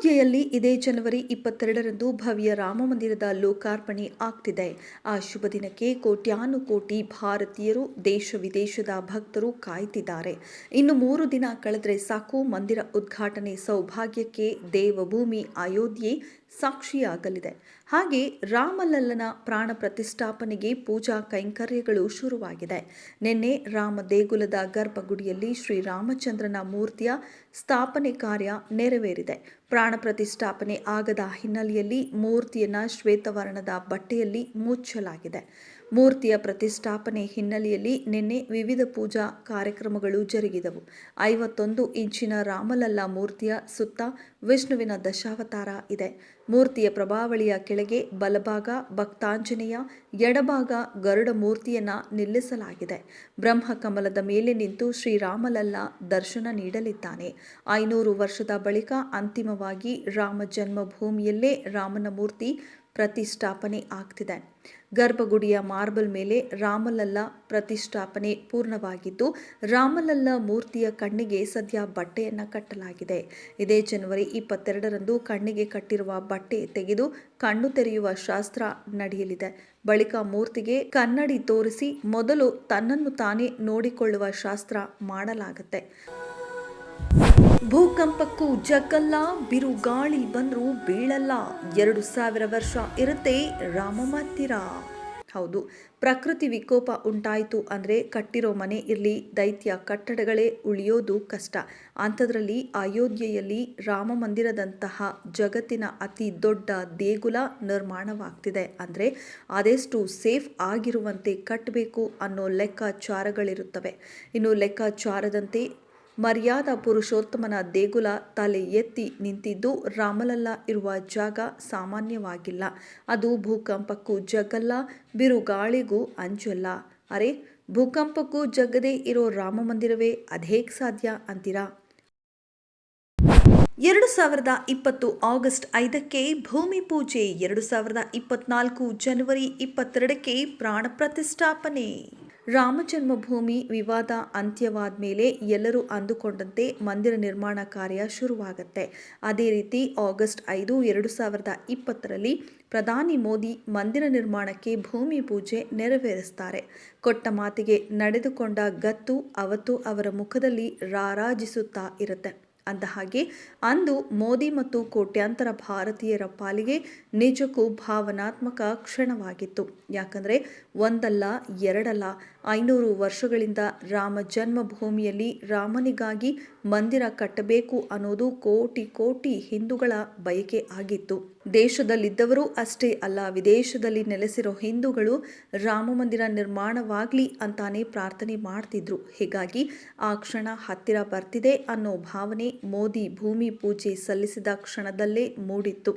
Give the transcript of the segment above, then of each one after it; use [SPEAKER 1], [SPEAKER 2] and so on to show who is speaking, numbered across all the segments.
[SPEAKER 1] ಅಯೋಧ್ಯೆಯಲ್ಲಿ ಇದೇ ಜನವರಿ ಇಪ್ಪತ್ತೆರಡರಂದು ಭವ್ಯ ರಾಮ ಮಂದಿರದ ಲೋಕಾರ್ಪಣೆ ಆಗ್ತಿದೆ. ಆ ಶುಭ ದಿನಕ್ಕೆ ಕೋಟ್ಯಾನುಕೋಟಿ ಭಾರತೀಯರು ದೇಶ ವಿದೇಶದ ಭಕ್ತರು ಕಾಯ್ತಿದ್ದಾರೆ. ಇನ್ನು ಮೂರು ದಿನ ಕಳೆದರೆ ಸಾಕು ಮಂದಿರ ಉದ್ಘಾಟನೆ ಸೌಭಾಗ್ಯಕ್ಕೆ ದೇವಭೂಮಿ ಅಯೋಧ್ಯೆ ಸಾಕ್ಷಿಯಾಗಲಿದೆ. ಹಾಗೆ ರಾಮಲಲ್ಲನ ಪ್ರಾಣ ಪ್ರತಿಷ್ಠಾಪನೆಗೆ ಪೂಜಾ ಕೈಂಕರ್ಯಗಳು ಶುರುವಾಗಿದೆ. ನಿನ್ನೆ ರಾಮ ದೇಗುಲದ ಗರ್ಭಗುಡಿಯಲ್ಲಿ ಶ್ರೀರಾಮಚಂದ್ರನ ಮೂರ್ತಿಯ ಸ್ಥಾಪನೆ ಕಾರ್ಯ ನೆರವೇರಿದೆ. ಪ್ರಾಣ ಪ್ರತಿಷ್ಠಾಪನೆ ಆಗದ ಹಿನ್ನೆಲೆಯಲ್ಲಿ ಮೂರ್ತಿಯನ್ನು ಶ್ವೇತವರ್ಣದ ಬಟ್ಟೆಯಲ್ಲಿ ಮುಚ್ಚಲಾಗಿದೆ. ಮೂರ್ತಿಯ ಪ್ರತಿಷ್ಠಾಪನೆ ಹಿನ್ನೆಲೆಯಲ್ಲಿ ನಿನ್ನೆ ವಿವಿಧ ಪೂಜಾ ಕಾರ್ಯಕ್ರಮಗಳು ಜರುಗಿದವು. ಐವತ್ತೊಂದು ಇಂಚಿನ ರಾಮಲಲ್ಲ ಮೂರ್ತಿಯ ಸುತ್ತ ವಿಷ್ಣುವಿನ ದಶಾವತಾರ ಇದೆ. ಮೂರ್ತಿಯ ಪ್ರಭಾವಳಿಯ ಕೆಳಗೆ ಬಲಭಾಗ, ಭಕ್ತಾಂಜನೇಯ, ಎಡಭಾಗ ಗರುಡ ಮೂರ್ತಿಯನ್ನ ನಿಲ್ಲಿಸಲಾಗಿದೆ. ಬ್ರಹ್ಮ ಕಮಲದ ಮೇಲೆ ನಿಂತು ಶ್ರೀರಾಮಲಲ್ಲ ದರ್ಶನ ನೀಡಲಿದ್ದಾನೆ. ಐನೂರು ವರ್ಷದ ಬಳಿಕ ಅಂತಿಮವಾಗಿ ರಾಮ ಜನ್ಮಭೂಮಿಯಲ್ಲೇ ರಾಮನ ಮೂರ್ತಿ ಪ್ರತಿಷ್ಠಾಪನೆ ಆಗ್ತಿದೆ. ಗರ್ಭಗುಡಿಯ ಮಾರ್ಬಲ್ ಮೇಲೆ ರಾಮಲಲ್ಲ ಪ್ರತಿಷ್ಠಾಪನೆ ಪೂರ್ಣವಾಗಿದ್ದು, ರಾಮಲಲ್ಲ ಮೂರ್ತಿಯ ಕಣ್ಣಿಗೆ ಸದ್ಯ ಬಟ್ಟೆಯನ್ನು ಕಟ್ಟಲಾಗಿದೆ. ಇದೇ ಜನವರಿ ಇಪ್ಪತ್ತೆರಡರಂದು ಕಣ್ಣಿಗೆ ಕಟ್ಟಿರುವ ಬಟ್ಟೆ ತೆಗೆದು ಕಣ್ಣು ತೆರೆಯುವ ಶಾಸ್ತ್ರ ನಡೆಯಲಿದೆ. ಬಳಿಕ ಮೂರ್ತಿಗೆ ಕನ್ನಡಿ ತೋರಿಸಿ ಮೊದಲು ತನ್ನನ್ನು ತಾನೇ ನೋಡಿಕೊಳ್ಳುವ ಶಾಸ್ತ್ರ ಮಾಡಲಾಗುತ್ತೆ. ಭೂಕಂಪಕ್ಕೂ ಜಗ್ಗಲ್ಲ, ಬಿರುಗಾಳಿ ಬಂದರೂ ಬೀಳಲ್ಲ. ಎರಡು ಸಾವಿರ ವರ್ಷ ಇರುತ್ತೆ ರಾಮ ಮಂದಿರ. ಹೌದು, ಪ್ರಕೃತಿ ವಿಕೋಪ ಉಂಟಾಯಿತು ಅಂದರೆ ಕಟ್ಟಿರೋ ಮನೆ ಇರಲಿ, ದೈತ್ಯ ಕಟ್ಟಡಗಳೇ ಉಳಿಯೋದು ಕಷ್ಟ. ಅಂಥದ್ರಲ್ಲಿ ಅಯೋಧ್ಯೆಯಲ್ಲಿ ರಾಮ ಮಂದಿರದಂತಹ ಜಗತ್ತಿನ ಅತಿ ದೊಡ್ಡ ದೇಗುಲ ನಿರ್ಮಾಣವಾಗ್ತಿದೆ ಅಂದರೆ ಅದೆಷ್ಟು ಸೇಫ್ ಆಗಿರುವಂತೆ ಕಟ್ಟಬೇಕು ಅನ್ನೋ ಲೆಕ್ಕಾಚಾರಗಳಿರುತ್ತವೆ. ಇನ್ನು ಲೆಕ್ಕಾಚಾರದಂತೆ ಮರ್ಯಾದಾ ಪುರುಷೋತ್ತಮನ ದೇಗುಲ ತಲೆ ಎತ್ತಿ ನಿಂತಿದ್ದು ರಾಮಲಲ್ಲ ಇರುವ ಜಾಗ ಸಾಮಾನ್ಯವಾಗಿಲ್ಲ. ಅದು ಭೂಕಂಪಕ್ಕೂ ಜಗ್ಗಲ್ಲ ಬಿರುಗಾಳಿಗೂ ಅಂಜಲ್ಲ. ಅರೆ, ಭೂಕಂಪಕ್ಕೂ ಜಗ್ಗದೇ ಇರೋ ರಾಮ ಮಂದಿರವೇ ಅದೇಕ್ ಸಾಧ್ಯ ಅಂತೀರಾ? ಎರಡು ಸಾವಿರದ ಇಪ್ಪತ್ತು ಆಗಸ್ಟ್ ಐದಕ್ಕೆ ಭೂಮಿ ಪೂಜೆ, ಎರಡು ಸಾವಿರದ ಇಪ್ಪತ್ನಾಲ್ಕು ಜನವರಿ ಇಪ್ಪತ್ತೆರಡಕ್ಕೆ ಪ್ರಾಣ ಪ್ರತಿಷ್ಠಾಪನೆ. ರಾಮ ಜನ್ಮಭೂಮಿ ವಿವಾದ ಅಂತ್ಯವಾದ ಮೇಲೆ ಎಲ್ಲರೂ ಅಂದುಕೊಂಡಂತೆ ಮಂದಿರ ನಿರ್ಮಾಣ ಕಾರ್ಯ ಶುರುವಾಗುತ್ತೆ. ಅದೇ ರೀತಿ ಆಗಸ್ಟ್ ಐದು, ಎರಡು ಸಾವಿರದ ಇಪ್ಪತ್ತರಲ್ಲಿ ಪ್ರಧಾನಿ ಮೋದಿ ಮಂದಿರ ನಿರ್ಮಾಣಕ್ಕೆ ಭೂಮಿ ಪೂಜೆ ನೆರವೇರಿಸ್ತಾರೆ. ಕೊಟ್ಟ ಮಾತಿಗೆ ನಡೆದುಕೊಂಡ ಗತ್ತು ಅವತ್ತು ಅವರ ಮುಖದಲ್ಲಿ ರಾರಾಜಿಸುತ್ತಾ ಇರುತ್ತೆ. ಅಂದ ಹಾಗೆ, ಅಂದು ಮೋದಿ ಮತ್ತು ಕೋಟ್ಯಾಂತರ ಭಾರತೀಯರ ಪಾಲಿಗೆ ನಿಜಕ್ಕೂ ಭಾವನಾತ್ಮಕ ಕ್ಷಣವಾಗಿತ್ತು. ಯಾಕಂದರೆ ಒಂದಲ್ಲ, ಎರಡಲ್ಲ ಐನೂರು ವರ್ಷಗಳಿಂದ ರಾಮ ಜನ್ಮಭೂಮಿಯಲ್ಲಿ ರಾಮನಿಗಾಗಿ ಮಂದಿರ ಕಟ್ಟಬೇಕು ಅನ್ನೋದು ಕೋಟಿ ಕೋಟಿ ಹಿಂದೂಗಳ ಬಯಕೆ ಆಗಿತ್ತು. ದೇಶದಲ್ಲಿದ್ದವರು ಅಷ್ಟೇ ಅಲ್ಲ, ವಿದೇಶದಲ್ಲಿ ನೆಲೆಸಿರೋ ಹಿಂದೂಗಳು ರಾಮ ಮಂದಿರ ನಿರ್ಮಾಣವಾಗಲಿ ಅಂತಾನೆ ಪ್ರಾರ್ಥನೆ ಮಾಡ್ತಿದ್ರು. ಹೀಗಾಗಿ ಆ ಕ್ಷಣ ಹತ್ತಿರ ಬರ್ತಿದೆ ಅನ್ನೋ ಭಾವನೆ ಮೋದಿ ಭೂಮಿ ಪೂಜೆ ಸಲ್ಲಿಸಿದ ಕ್ಷಣದಲ್ಲೇ ಮೂಡಿತ್ತು.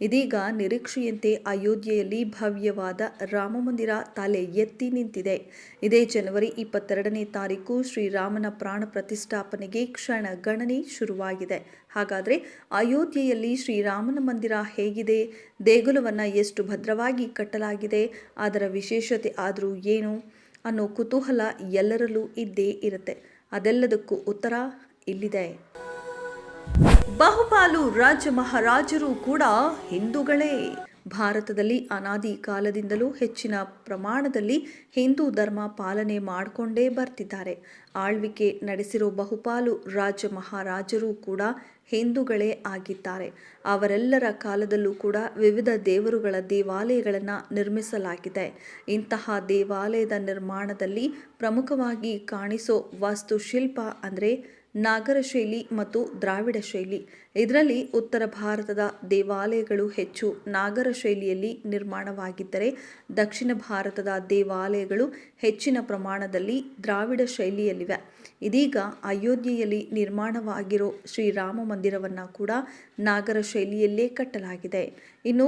[SPEAKER 1] ಇದೀಗ ನಿರೀಕ್ಷೆಯಂತೆ ಅಯೋಧ್ಯೆಯಲ್ಲಿ ಭವ್ಯವಾದ ರಾಮ ಮಂದಿರ ತಲೆ ಎತ್ತಿ ನಿಂತಿದೆ. ಇದೇ ಜನವರಿ ಇಪ್ಪತ್ತೆರಡನೇ ತಾರೀಕು ಶ್ರೀರಾಮನ ಪ್ರಾಣ ಪ್ರತಿಷ್ಠಾಪನೆಗೆ ಕ್ಷಣ ಗಣನೆ ಶುರುವಾಗಿದೆ. ಹಾಗಾದರೆ ಅಯೋಧ್ಯೆಯಲ್ಲಿ ಶ್ರೀರಾಮನ ಮಂದಿರ ಹೇಗಿದೆ? ದೇಗುಲವನ್ನು ಎಷ್ಟು ಭದ್ರವಾಗಿ ಕಟ್ಟಲಾಗಿದೆ? ಅದರ ವಿಶೇಷತೆ ಆದರೂ ಏನು? ಅನ್ನೋ ಕುತೂಹಲ ಎಲ್ಲರಲ್ಲೂ ಇದ್ದೇ ಇರುತ್ತೆ. ಅದೆಲ್ಲದಕ್ಕೂ ಉತ್ತರ ಇಲ್ಲಿದೆ. ಬಹುಪಾಲು ರಾಜ ಮಹಾರಾಜರು ಕೂಡ ಹಿಂದೂಗಳೇ. ಭಾರತದಲ್ಲಿ ಅನಾದಿ ಕಾಲದಿಂದಲೂ ಹೆಚ್ಚಿನ ಪ್ರಮಾಣದಲ್ಲಿ ಹಿಂದೂ ಧರ್ಮ ಪಾಲನೆ ಮಾಡಿಕೊಂಡೇ ಬರ್ತಿದ್ದಾರೆ. ಆಳ್ವಿಕೆ ನಡೆಸಿರೋ ಬಹುಪಾಲು ರಾಜ ಮಹಾರಾಜರು ಕೂಡ ಹಿಂದೂಗಳೇ ಆಗಿದ್ದಾರೆ. ಅವರೆಲ್ಲರ ಕಾಲದಲ್ಲೂ ಕೂಡ ವಿವಿಧ ದೇವರುಗಳ ದೇವಾಲಯಗಳನ್ನು ನಿರ್ಮಿಸಲಾಗಿದೆ. ಇಂತಹ ದೇವಾಲಯದ ನಿರ್ಮಾಣದಲ್ಲಿ ಪ್ರಮುಖವಾಗಿ ಕಾಣಿಸೋ ವಾಸ್ತುಶಿಲ್ಪ ಅಂದರೆ ನಾಗರ ಶೈಲಿ ಮತ್ತು ದ್ರಾವಿಡ ಶೈಲಿ. ಇದರಲ್ಲಿ ಉತ್ತರ ಭಾರತದ ದೇವಾಲಯಗಳು ಹೆಚ್ಚು ನಾಗರ ಶೈಲಿಯಲ್ಲಿ ನಿರ್ಮಾಣವಾಗಿದ್ದರೆ, ದಕ್ಷಿಣ ಭಾರತದ ದೇವಾಲಯಗಳು ಹೆಚ್ಚಿನ ಪ್ರಮಾಣದಲ್ಲಿ ದ್ರಾವಿಡ ಶೈಲಿಯಲ್ಲಿವೆ. ಇದೀಗ ಅಯೋಧ್ಯೆಯಲ್ಲಿ ನಿರ್ಮಾಣವಾಗಿರೋ ಶ್ರೀರಾಮ ಮಂದಿರವನ್ನು ಕೂಡ ನಾಗರ ಶೈಲಿಯಲ್ಲೇ ಕಟ್ಟಲಾಗಿದೆ. ಇನ್ನು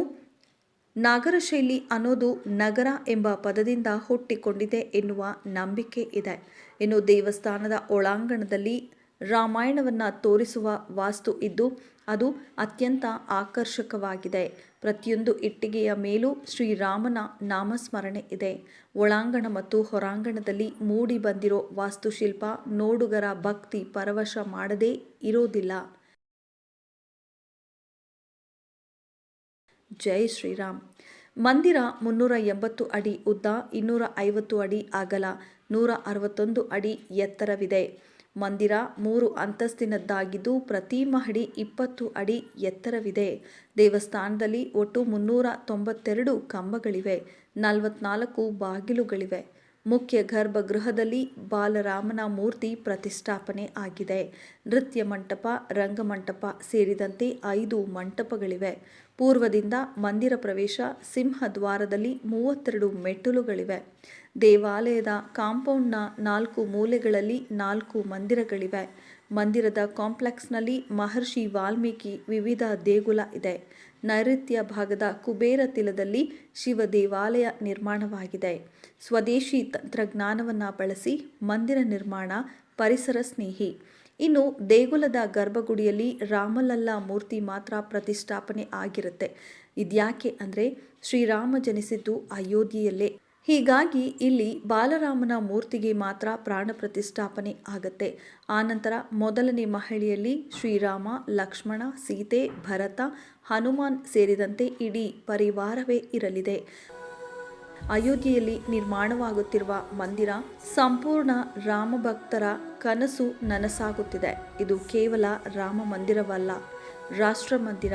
[SPEAKER 1] ನಾಗರ ಶೈಲಿ ಅನ್ನೋದು ನಗರ ಎಂಬ ಪದದಿಂದ ಹುಟ್ಟಿಕೊಂಡಿದೆ ಎನ್ನುವ ನಂಬಿಕೆ ಇದೆ. ಇನ್ನು ದೇವಸ್ಥಾನದ ಒಳಾಂಗಣದಲ್ಲಿ ರಾಮಾಯಣವನ್ನು ತೋರಿಸುವ ವಾಸ್ತು ಇದ್ದು, ಅದು ಅತ್ಯಂತ ಆಕರ್ಷಕವಾಗಿದೆ. ಪ್ರತಿಯೊಂದು ಇಟ್ಟಿಗೆಯ ಮೇಲೂ ಶ್ರೀರಾಮನ ನಾಮಸ್ಮರಣೆ ಇದೆ. ಒಳಾಂಗಣ ಮತ್ತು ಹೊರಾಂಗಣದಲ್ಲಿ ಮೂಡಿ ಬಂದಿರೋ ವಾಸ್ತುಶಿಲ್ಪ ನೋಡುಗರ ಭಕ್ತಿ ಪರವಶ ಮಾಡದೇ ಇರೋದಿಲ್ಲ. ಜೈ ಶ್ರೀರಾಮ್. ಮಂದಿರ ಮುನ್ನೂರ ಎಂಬತ್ತು ಅಡಿ ಉದ್ದ ಇನ್ನೂರ ಐವತ್ತು ಅಡಿ ಅಗಲ ನೂರ ಅರವತ್ತೊಂದು ಅಡಿ ಎತ್ತರವಿದೆ. ಮಂದಿರ ಮೂರು ಅಂತಸ್ತಿನದ್ದಾಗಿದ್ದು ಪ್ರತಿ ಮಹಡಿ ಇಪ್ಪತ್ತು ಅಡಿ ಎತ್ತರವಿದೆ. ದೇವಸ್ಥಾನದಲ್ಲಿ ಒಟ್ಟು ಮುನ್ನೂರ ತೊಂಬತ್ತೆರಡು ಕಂಬಗಳಿವೆ, ನಲವತ್ನಾಲ್ಕು ಬಾಗಿಲುಗಳಿವೆ. ಮುಖ್ಯ ಗರ್ಭಗೃಹದಲ್ಲಿ ಬಾಲರಾಮನ ಮೂರ್ತಿ ಪ್ರತಿಷ್ಠಾಪನೆ ಆಗಿದೆ. ನೃತ್ಯ ಮಂಟಪ, ರಂಗಮಂಟಪ ಸೇರಿದಂತೆ ಐದು ಮಂಟಪಗಳಿವೆ. ಪೂರ್ವದಿಂದ ಮಂದಿರ ಪ್ರವೇಶ ಸಿಂಹದ್ವಾರದಲ್ಲಿ ಮೂವತ್ತೆರಡು ಮೆಟ್ಟಿಲುಗಳಿವೆ. ದೇವಾಲಯದ ಕಾಂಪೌಂಡ್ನ ನಾಲ್ಕು ಮೂಲೆಗಳಲ್ಲಿ ನಾಲ್ಕು ಮಂದಿರಗಳಿವೆ. ಮಂದಿರದ ಕಾಂಪ್ಲೆಕ್ಸ್ನಲ್ಲಿ ಮಹರ್ಷಿ ವಾಲ್ಮೀಕಿ ವಿವಿಧ ದೇಗುಲ ಇದೆ. ನೈಋತ್ಯ ಭಾಗದ ಕುಬೇರ ತಿಲದಲ್ಲಿ ಶಿವ ದೇವಾಲಯ ನಿರ್ಮಾಣವಾಗಿದೆ. ಸ್ವದೇಶಿ ತಂತ್ರಜ್ಞಾನವನ್ನು ಬಳಸಿ ಮಂದಿರ ನಿರ್ಮಾಣ ಪರಿಸರ ಸ್ನೇಹಿ. ಇನ್ನು ದೇಗುಲದ ಗರ್ಭಗುಡಿಯಲ್ಲಿ ರಾಮಲಲ್ಲ ಮೂರ್ತಿ ಮಾತ್ರ ಪ್ರತಿಷ್ಠಾಪನೆ ಆಗಿರುತ್ತೆ. ಇದ್ಯಾಕೆ ಅಂದರೆ ಶ್ರೀರಾಮ ಜನಿಸಿದ್ದು ಅಯೋಧ್ಯೆಯಲ್ಲೇ. ಹೀಗಾಗಿ ಇಲ್ಲಿ ಬಾಲರಾಮನ ಮೂರ್ತಿಗೆ ಮಾತ್ರ ಪ್ರಾಣ ಪ್ರತಿಷ್ಠಾಪನೆ ಆಗತ್ತೆ. ಆನಂತರ ಮೊದಲನೇ ಮಹಿಳೆಯಲ್ಲಿ ಶ್ರೀರಾಮ, ಲಕ್ಷ್ಮಣ, ಸೀತೆ, ಭರತ, ಹನುಮಾನ್ ಸೇರಿದಂತೆ ಇಡೀ ಪರಿವಾರವೇ ಇರಲಿದೆ. ಅಯೋಧ್ಯೆಯಲ್ಲಿ ನಿರ್ಮಾಣವಾಗುತ್ತಿರುವ ಮಂದಿರ ಸಂಪೂರ್ಣ ರಾಮಭಕ್ತರ ಕನಸು ನನಸಾಗುತ್ತಿದೆ. ಇದು ಕೇವಲ ರಾಮ ಮಂದಿರವಲ್ಲ, ರಾಷ್ಟ್ರ ಮಂದಿರ.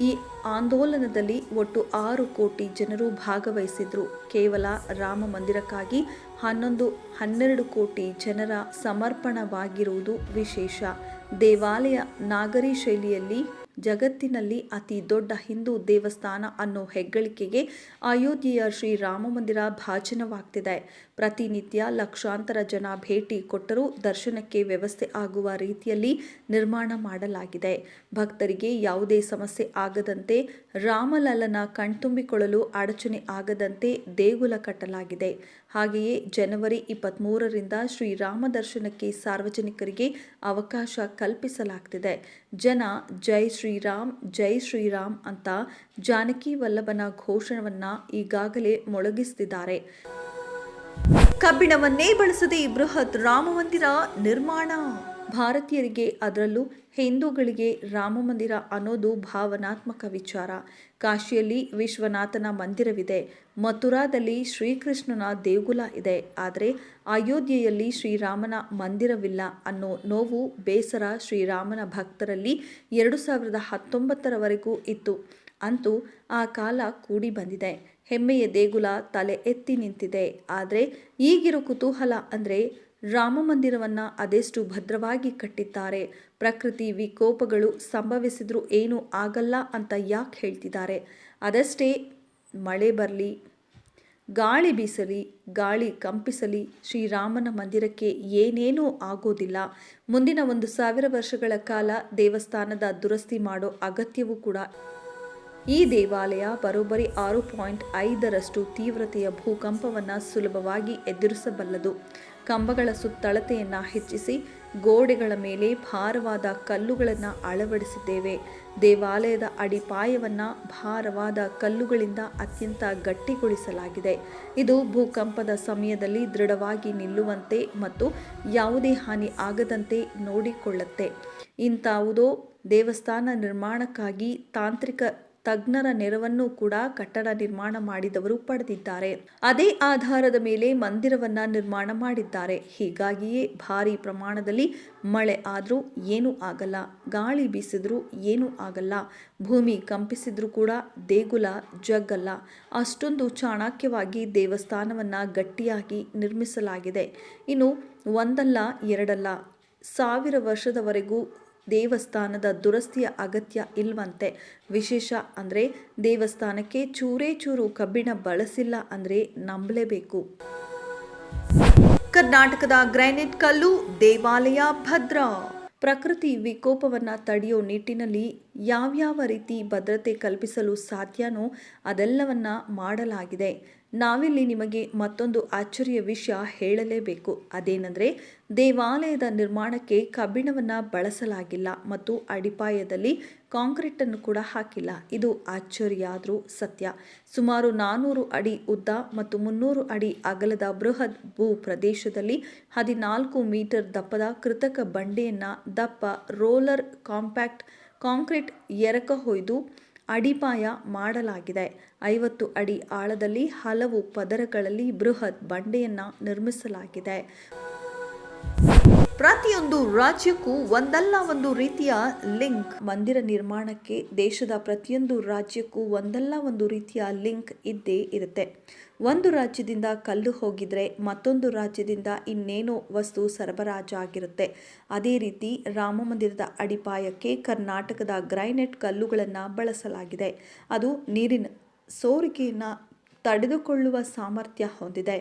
[SPEAKER 1] ಈ ಆಂದೋಲನದಲ್ಲಿ ಒಟ್ಟು ಆರು ಕೋಟಿ ಜನರು ಭಾಗವಹಿಸಿದ್ರು. ಕೇವಲ ರಾಮ ಮಂದಿರಕ್ಕಾಗಿ ಹನ್ನೊಂದು, ಹನ್ನೆರಡು ಕೋಟಿ ಜನರ ಸಮರ್ಪಣವಾಗಿರುವುದು ವಿಶೇಷ. ದೇವಾಲಯ ನಾಗರಿ ಶೈಲಿಯಲ್ಲಿ ಜಗತ್ತಿನಲ್ಲಿ ಅತಿ ದೊಡ್ಡ ಹಿಂದೂ ದೇವಸ್ಥಾನ ಅನ್ನೋ ಹೆಗ್ಗಳಿಕೆಗೆ ಅಯೋಧ್ಯೆಯ ಶ್ರೀರಾಮ ಮಂದಿರ ಭಾಜನವಾಗ್ತಿದೆ. ಪ್ರತಿನಿತ್ಯ ಲಕ್ಷಾಂತರ ಜನ ಭೇಟಿ ಕೊಟ್ಟರೂ ದರ್ಶನಕ್ಕೆ ವ್ಯವಸ್ಥೆ ಆಗುವ ರೀತಿಯಲ್ಲಿ ನಿರ್ಮಾಣ ಮಾಡಲಾಗಿದೆ. ಭಕ್ತರಿಗೆ ಯಾವುದೇ ಸಮಸ್ಯೆ ಆಗದಂತೆ ರಾಮಲಲ್ಲನ ಕಣ್ತುಂಬಿಕೊಳ್ಳಲು ಅಡಚಣೆ ಆಗದಂತೆ ದೇಗುಲ ಕಟ್ಟಲಾಗಿದೆ. ಹಾಗೆಯೇ ಜನವರಿ ಇಪ್ಪತ್ತ್ಮೂರರಿಂದ ಶ್ರೀರಾಮ ದರ್ಶನಕ್ಕೆ ಸಾರ್ವಜನಿಕರಿಗೆ ಅವಕಾಶ ಕಲ್ಪಿಸಲಾಗ್ತಿದೆ. ಜನ ಜೈ ಶ್ರೀರಾಮ್ ಜೈ ಶ್ರೀರಾಮ್ ಅಂತ ಜಾನಕಿ ವಲ್ಲಭನ ಘೋಷಣವನ್ನ ಈಗಾಗಲೇ ಮೊಳಗಿಸ್ತಿದ್ದಾರೆ. ಕಬ್ಬಿಣವನ್ನೇ ಬಳಸದೆ ಬೃಹತ್ ರಾಮ ಮಂದಿರ ನಿರ್ಮಾಣ ಭಾರತೀಯರಿಗೆ ಅದರಲ್ಲೂ ಹಿಂದೂಗಳಿಗೆ ರಾಮ ಮಂದಿರ ಅನ್ನೋದು ಭಾವನಾತ್ಮಕ ವಿಚಾರ. ಕಾಶಿಯಲ್ಲಿ ವಿಶ್ವನಾಥನ ಮಂದಿರವಿದೆ. ಮಥುರಾದಲ್ಲಿ ಶ್ರೀಕೃಷ್ಣನ ದೇಗುಲ ಇದೆ. ಆದರೆ ಅಯೋಧ್ಯೆಯಲ್ಲಿ ಶ್ರೀರಾಮನ ಮಂದಿರವಿಲ್ಲ ಅನ್ನೋ ನೋವು ಬೇಸರ ಶ್ರೀರಾಮನ ಭಕ್ತರಲ್ಲಿ ಎರಡು ಸಾವಿರದ ಹತ್ತೊಂಬತ್ತರವರೆಗೂ ಇತ್ತು. ಅಂತೂ ಆ ಕಾಲ ಕೂಡಿ ಬಂದಿದೆ. ಹೆಮ್ಮೆಯ ದೇಗುಲ ತಲೆ ಎತ್ತಿ ನಿಂತಿದೆ. ಆದರೆ ಈಗಿರೋ ಕುತೂಹಲ ಅಂದರೆ ರಾಮ ಮಂದಿರವನ್ನು ಅದೆಷ್ಟು ಭದ್ರವಾಗಿ ಕಟ್ಟಿದ್ದಾರೆ. ಪ್ರಕೃತಿ ವಿಕೋಪಗಳು ಸಂಭವಿಸಿದರೂ ಏನೂ ಆಗಲ್ಲ ಅಂತ ಯಾಕೆ ಹೇಳ್ತಿದ್ದಾರೆ. ಅದಷ್ಟೇ ಮಳೆ ಬರಲಿ, ಗಾಳಿ ಬೀಸಲಿ, ಗಾಳಿ ಕಂಪಿಸಲಿ ಶ್ರೀರಾಮನ ಮಂದಿರಕ್ಕೆ ಏನೇನೂ ಆಗೋದಿಲ್ಲ. ಮುಂದಿನ ಒಂದು ಸಾವಿರ ವರ್ಷಗಳ ಕಾಲ ದೇವಸ್ಥಾನದ ದುರಸ್ತಿ ಮಾಡೋ ಅಗತ್ಯವೂ ಕೂಡ ಈ ದೇವಾಲಯ ಬರೋಬ್ಬರಿ ಆರು ಪಾಯಿಂಟ್ ಐದರಷ್ಟು ತೀವ್ರತೆಯ ಭೂಕಂಪವನ್ನು ಸುಲಭವಾಗಿ ಎದುರಿಸಬಲ್ಲದು. ಕಂಬಗಳ ಸುತ್ತಳತೆಯನ್ನು ಹೆಚ್ಚಿಸಿ ಗೋಡೆಗಳ ಮೇಲೆ ಭಾರವಾದ ಕಲ್ಲುಗಳನ್ನು ಅಳವಡಿಸಿದ್ದೇವೆ. ದೇವಾಲಯದ ಅಡಿಪಾಯವನ್ನು ಭಾರವಾದ ಕಲ್ಲುಗಳಿಂದ ಅತ್ಯಂತ ಗಟ್ಟಿಗೊಳಿಸಲಾಗಿದೆ. ಇದು ಭೂಕಂಪದ ಸಮಯದಲ್ಲಿ ದೃಢವಾಗಿ ನಿಲ್ಲುವಂತೆ ಮತ್ತು ಯಾವುದೇ ಹಾನಿ ಆಗದಂತೆ ನೋಡಿಕೊಳ್ಳುತ್ತೆ. ಇಂಥವುದೋ ದೇವಸ್ಥಾನ ನಿರ್ಮಾಣಕ್ಕಾಗಿ ತಾಂತ್ರಿಕ ತಜ್ಞರ ನೆರವನ್ನು ಕೂಡ ಕಟ್ಟಡ ನಿರ್ಮಾಣ ಮಾಡಿದವರು ಪಡೆದಿದ್ದಾರೆ. ಅದೇ ಆಧಾರದ ಮೇಲೆ ಮಂದಿರವನ್ನ ನಿರ್ಮಾಣ ಮಾಡಿದ್ದಾರೆ. ಹೀಗಾಗಿಯೇ ಭಾರಿ ಪ್ರಮಾಣದಲ್ಲಿ ಮಳೆ ಆದರೂ ಏನೂ ಆಗಲ್ಲ. ಗಾಳಿ ಬೀಸಿದ್ರೂ ಏನೂ ಆಗಲ್ಲ. ಭೂಮಿ ಕಂಪಿಸಿದ್ರೂ ಕೂಡ ದೇಗುಲ ಜಗ್ಗಲ್ಲ. ಅಷ್ಟೊಂದು ಚಾಣಾಕ್ಯವಾಗಿ ದೇವಸ್ಥಾನವನ್ನು ಗಟ್ಟಿಯಾಗಿ ನಿರ್ಮಿಸಲಾಗಿದೆ. ಇನ್ನು ಒಂದಲ್ಲ ಎರಡಲ್ಲ ಸಾವಿರ ವರ್ಷದವರೆಗೂ ದೇವಸ್ಥಾನದ ದುರಸ್ತಿಯ ಅಗತ್ಯ ಇಲ್ವಂತೆ. ವಿಶೇಷ ಅಂದರೆ ದೇವಸ್ಥಾನಕ್ಕೆ ಚೂರೇ ಚೂರು ಕಬ್ಬಿಣ ಬಳಸಿಲ್ಲ ಅಂದರೆ ನಂಬಲೇಬೇಕು. ಕರ್ನಾಟಕದ ಗ್ರಾನೈಟ್ ಕಲ್ಲು, ದೇವಾಲಯ ಭದ್ರ. ಪ್ರಕೃತಿ ವಿಕೋಪವನ್ನು ತಡೆಯೋ ನಿಟ್ಟಿನಲ್ಲಿ ಯಾವ್ಯಾವ ರೀತಿ ಭದ್ರತೆ ಕಲ್ಪಿಸಲು ಸಾಧ್ಯನೋ ಅದೆಲ್ಲವನ್ನ ಮಾಡಲಾಗಿದೆ. ನಾವಿಲ್ಲಿ ನಿಮಗೆ ಮತ್ತೊಂದು ಆಶ್ಚರ್ಯ ವಿಷಯ ಹೇಳಲೇಬೇಕು. ಅದೇನೆಂದರೆ, ದೇವಾಲಯದ ನಿರ್ಮಾಣಕ್ಕೆ ಕಬ್ಬಿಣವನ್ನು ಬಳಸಲಾಗಿಲ್ಲ ಮತ್ತು ಅಡಿಪಾಯದಲ್ಲಿ ಕಾಂಕ್ರೀಟನ್ನು ಕೂಡ ಹಾಕಿಲ್ಲ. ಇದು ಅಚ್ಚರಿಯಾದರೂ ಸತ್ಯ. ಸುಮಾರು ನಾನ್ನೂರು ಅಡಿ ಉದ್ದ ಮತ್ತು ಮುನ್ನೂರು ಅಡಿ ಅಗಲದ ಬೃಹತ್ ಭೂ ಪ್ರದೇಶದಲ್ಲಿ ಹದಿನಾಲ್ಕು ಮೀಟರ್ ದಪ್ಪದ ಕೃತಕ ಬಂಡೆಯನ್ನು ದಪ್ಪ ರೋಲರ್ ಕಾಂಪ್ಯಾಕ್ಟ್ ಕಾಂಕ್ರೀಟ್ ಎರಕ ಹೊಯ್ದು ಅಡಿಪಾಯ ಮಾಡಲಾಗಿದೆ. ಐವತ್ತು ಅಡಿ ಆಳದಲ್ಲಿ ಹಲವು ಪದರಗಳಲ್ಲಿ ಬೃಹತ್ ಬಂಡೆಯನ್ನ ನಿರ್ಮಿಸಲಾಗಿದೆ. ಪ್ರತಿಯೊಂದು ರಾಜ್ಯಕ್ಕೂ ಒಂದಲ್ಲ ಒಂದು ರೀತಿಯ ಲಿಂಕ್. ಮಂದಿರ ನಿರ್ಮಾಣಕ್ಕೆ ದೇಶದ ಪ್ರತಿಯೊಂದು ರಾಜ್ಯಕ್ಕೂ ಒಂದಲ್ಲ ಒಂದು ರೀತಿಯ ಲಿಂಕ್ ಇದ್ದೇ ಇರುತ್ತೆ. ಒಂದು ರಾಜ್ಯದಿಂದ ಕಲ್ಲು ಹೋಗಿದ್ರೆ ಮತ್ತೊಂದು ರಾಜ್ಯದಿಂದ ಇನ್ನೇನೋ ವಸ್ತು ಸರಬರಾಜಾಗಿರುತ್ತೆ. ಅದೇ ರೀತಿ ರಾಮ ಮಂದಿರದ ಅಡಿಪಾಯಕ್ಕೆ ಕರ್ನಾಟಕದ ಗ್ರೈನೆಟ್ ಕಲ್ಲುಗಳನ್ನು ಬಳಸಲಾಗಿದೆ. ಅದು ನೀರಿನ ಸೋರಿಕೆಯನ್ನು ತಡೆದುಕೊಳ್ಳುವ ಸಾಮರ್ಥ್ಯ ಹೊಂದಿದೆ.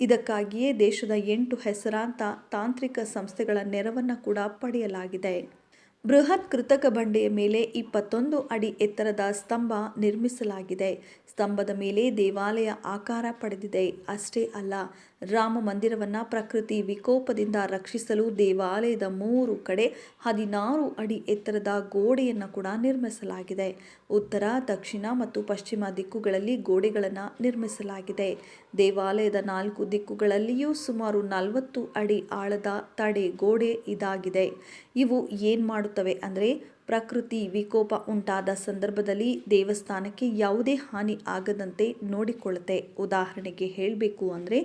[SPEAKER 1] ಇದಕ್ಕಾಗಿಯೇ ದೇಶದ ಎಂಟು ಹೆಸರಾಂತ ತಾಂತ್ರಿಕ ಸಂಸ್ಥೆಗಳ ನೆರವನ್ನು ಕೂಡ ಪಡೆಯಲಾಗಿದೆ. ಬೃಹತ್ ಕೃತಕ ಬಂಡೆಯ ಮೇಲೆ ಇಪ್ಪತ್ತೊಂದು ಅಡಿ ಎತ್ತರದ ಸ್ತಂಭ ನಿರ್ಮಿಸಲಾಗಿದೆ. ಸ್ತಂಭದ ಮೇಲೆ ದೇವಾಲಯ ಆಕಾರ ಪಡೆದಿದೆ. ಅಷ್ಟೇ ಅಲ್ಲ, ರಾಮ ಮಂದಿರವನ್ನು ಪ್ರಕೃತಿ ವಿಕೋಪದಿಂದ ರಕ್ಷಿಸಲು ದೇವಾಲಯದ ಮೂರು ಕಡೆ ಹದಿನಾರು ಅಡಿ ಎತ್ತರದ ಗೋಡೆಯನ್ನು ಕೂಡ ನಿರ್ಮಿಸಲಾಗಿದೆ. ಉತ್ತರ, ದಕ್ಷಿಣ ಮತ್ತು ಪಶ್ಚಿಮ ದಿಕ್ಕುಗಳಲ್ಲಿ ಗೋಡೆಗಳನ್ನು ನಿರ್ಮಿಸಲಾಗಿದೆ. ದೇವಾಲಯದ ನಾಲ್ಕು ದಿಕ್ಕುಗಳಲ್ಲಿಯೂ ಸುಮಾರು ನಲವತ್ತು ಅಡಿ ಆಳದ ತಡೆ ಗೋಡೆ ಇದಾಗಿದೆ. ಇವು ಏನು ಮಾಡುತ್ತವೆ ಅಂದರೆ ಪ್ರಕೃತಿ ವಿಕೋಪ ಉಂಟಾದ ಸಂದರ್ಭದಲ್ಲಿ ದೇವಸ್ಥಾನಕ್ಕೆ ಯಾವುದೇ ಹಾನಿ ಆಗದಂತೆ ನೋಡಿಕೊಳ್ಳುತ್ತೆ. ಉದಾಹರಣೆಗೆ ಹೇಳಬೇಕು ಅಂದರೆ,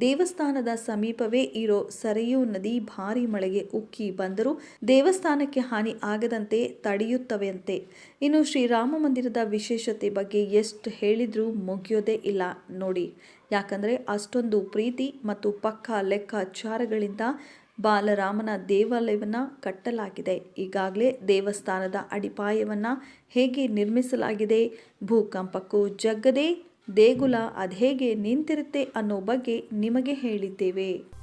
[SPEAKER 1] ದೇವಸ್ಥಾನದ ಸಮೀಪವೇ ಇರೋ ಸರೆಯೂ ನದಿ ಭಾರಿ ಮಳೆಗೆ ಉಕ್ಕಿ ಬಂದರೂ ದೇವಸ್ಥಾನಕ್ಕೆ ಹಾನಿ ಆಗದಂತೆ ತಡೆಯುತ್ತವೆಯಂತೆ. ಇನ್ನು ಶ್ರೀರಾಮ ಮಂದಿರದ ವಿಶೇಷತೆ ಬಗ್ಗೆ ಎಷ್ಟು ಹೇಳಿದರೂ ಮುಗಿಯೋದೇ ಇಲ್ಲ ನೋಡಿ. ಯಾಕಂದರೆ ಅಷ್ಟೊಂದು ಪ್ರೀತಿ ಮತ್ತು ಪಕ್ಕ ಲೆಕ್ಕಾಚಾರಗಳಿಂದ ಬಾಲರಾಮನ ದೇವಾಲಯವನ್ನು ಕಟ್ಟಲಾಗಿದೆ. ಈಗಾಗಲೇ ದೇವಸ್ಥಾನದ ಅಡಿಪಾಯವನ್ನು ಹೇಗೆ ನಿರ್ಮಿಸಲಾಗಿದೆ? ಭೂಕಂಪಕ್ಕೂ ಜಗ್ಗದೆ ದೇಗುಲ ಅದ್ಹೇಗೆ ನಿಂತಿರುತ್ತೆ ಅನ್ನೋ ಬಗ್ಗೆ ನಿಮಗೆ ಹೇಳಿದ್ದೇವೆ.